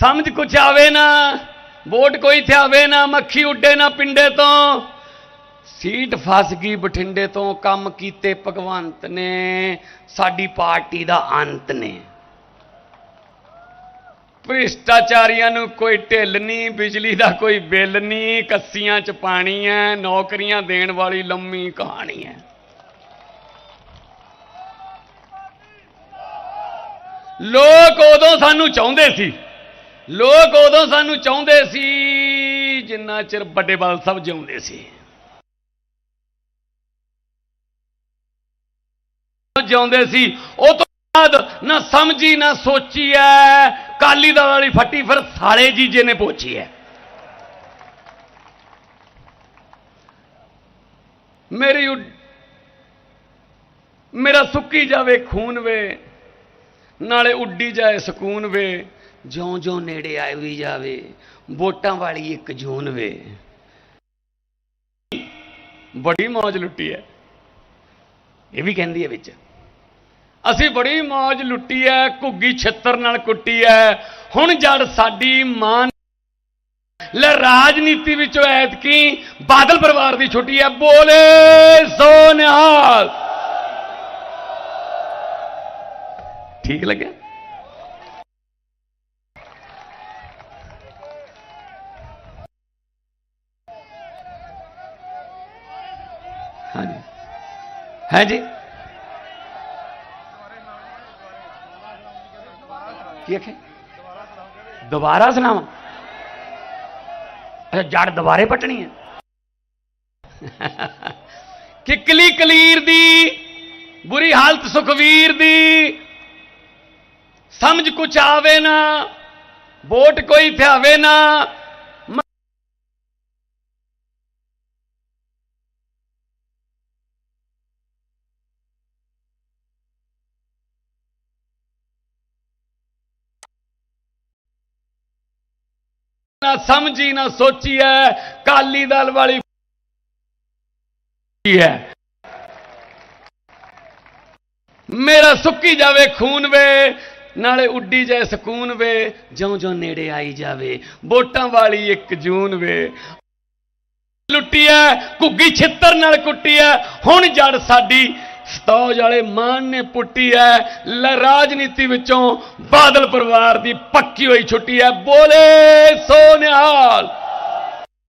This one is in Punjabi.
ਸਮਝ ਕੁਛ ਆਵੇ ਨਾ, ਵੋਟ ਕੋਈ ਥਿਆਵੇ ਨਾ, ਮੱਖੀ ਉੱਡੇ ਨਾ ਪਿੰਡੇ ਤੋਂ। ਸੀਟ ਫਸ ਗਈ ਬਠਿੰਡੇ ਤੋਂ, ਕੰਮ ਕੀਤੇ ਭਗਵੰਤ ਨੇ, ਸਾਡੀ ਪਾਰਟੀ ਦਾ ਅੰਤ ਨੇ। ਭ੍ਰਿਸ਼ਟਾਚਾਰੀਆਂ ਨੂੰ ਕੋਈ ਢਿੱਲ ਨਹੀਂ, ਬਿਜਲੀ ਦਾ ਕੋਈ ਬਿੱਲ ਨਹੀਂ, ਕੱਸੀਆਂ ਚ ਪਾਣੀ ਹੈ ਨੌਕਰੀਆਂ ਦੇਣ ਵਾਲੀ ਲੰਮੀ ਕਹਾਣੀ ਹੈ ਲੋਕ ਉਦੋਂ ਸਾਨੂੰ ਚਾਹੁੰਦੇ ਸੀ ਲੋਕ ਉਦੋਂ ਸਾਨੂੰ ਚਾਹੁੰਦੇ ਸੀ, ਜਿੰਨਾ ਚਿਰ ਵੱਡੇ ਬਾਲ ਸਾਹਿਬ ਜਿਉਂਦੇ ਸੀ। ਜਿਉਂਦੇ ਸੀ, ਉਹ ਤੋਂ ਬਾਅਦ ਨਾ ਸਮਝੀ, ਨਾ ਸੋਚੀ ਐ। ਕਾਲੀ ਦਲ ਵਾਲੀ ਫੱਟੀ ਫਿਰ ਸਾਲੇ ਜੀਜੇ ਨੇ ਪੋਚੀ ਐ। ਮੇਰੀ ਉੱਡ- ਮੇਰਾ ਸੁੱਕੀ ਜਾਵੇ ਖੂਨ ਵੇ, ਨਾਲੇ ਉੱਡੀ ਜਾਏ ਸਕੂਨ ਵੇ। ਜਿਉਂ ਜਿਉਂ ਨੇੜੇ ਆਈ ਜਾਵੇ, ਵੋਟਾਂ ਵਾਲੀ ਇੱਕ ਜੂਨ ਵੇ। ਬੜੀ ਮੌਜ ਲੁੱਟੀ ਹੈ ਇਹ ਵੀ ਕਹਿੰਦੀ ਹੈ ਵਿੱਚ। ਅਸੀਂ ਬੜੀ ਮੌਜ ਲੁੱਟੀ ਐ, ਘੁੱਗੀ ਛਿੱਤਰ ਨਾਲ ਕੁੱਟੀ ਐ। ਹੁਣ ਜੜ ਸਾਡੀ ਮਾਂ ਲੈ ਰਾਜਨੀਤੀ ਵਿੱਚੋਂ ਐਤਕੀ ਬਾਦਲ ਪਰਿਵਾਰ ਦੀ ਛੁੱਟੀ ਐ। ਬੋਲੇ ਸੋ ਨਿਹਾਲ ਠੀਕ ਲੱਗਿਆ? ਹਾਂਜੀ। ਹੈ ਜੀ ਕੀ ਆਖੇ ਦੁਬਾਰਾ ਸੁਣਾਵਾਂ? ਅੱਛਾ, ਜੜ ਦੁਬਾਰੇ ਪਟਣੀ ਹੈ। ਕਿਕਲੀ ਕਲੀਰ ਦੀ, ਬੁਰੀ ਹਾਲਤ ਸੁਖਵੀਰ ਦੀ। ਸਮਝ ਕੁਛ ਆਵੇ ਨਾ, ਵੋਟ ਕੋਈ ਥਿਆਵੇ ਨਾ ਮ- ਨਾ ਸਮਝੀ, ਨਾ ਸੋਚੀ ਹੈ। ਕਾਲੀ ਦਲ ਵਾਲੀ ਹੈ। ਮੇਰਾ ਸੁੱਕੀ ਜਾਵੇ, ਖੂਨ ਵੇ। ਨਾਲੇ ਉੱਡੀ ਜਾਏ ਸਕੂਨ ਵੇ। ਜਿਉਂ ਜਿਉਂ ਨੇੜੇ ਆਈ ਜਾਵੇ। ਵੋਟਾਂ ਵਾਲੀ ਇੱਕ ਜੂਨ ਵੇ। ਲੁੱਟੀ ਐ ਘੁੱਗੀ ਛਿੱਤਰ ਨਾਲ ਕੁੱਟੀ ਐ ਹੁਣ ਜੜ ਸਾਡੀ ਸਤੌਜ ਵਾਲੇ ਮਾਨ ਨੇ ਪੁੱਟੀ ਹੈ, ਲੈ ਰਾਜਨੀਤੀ ਵਿੱਚੋਂ ਬਾਦਲ ਪਰਿਵਾਰ ਦੀ ਪੱਕੀ ਹੋਈ ਛੁੱਟੀ ਹੈ। ਬੋਲੇ ਸੋ ਨਿਹਾਲ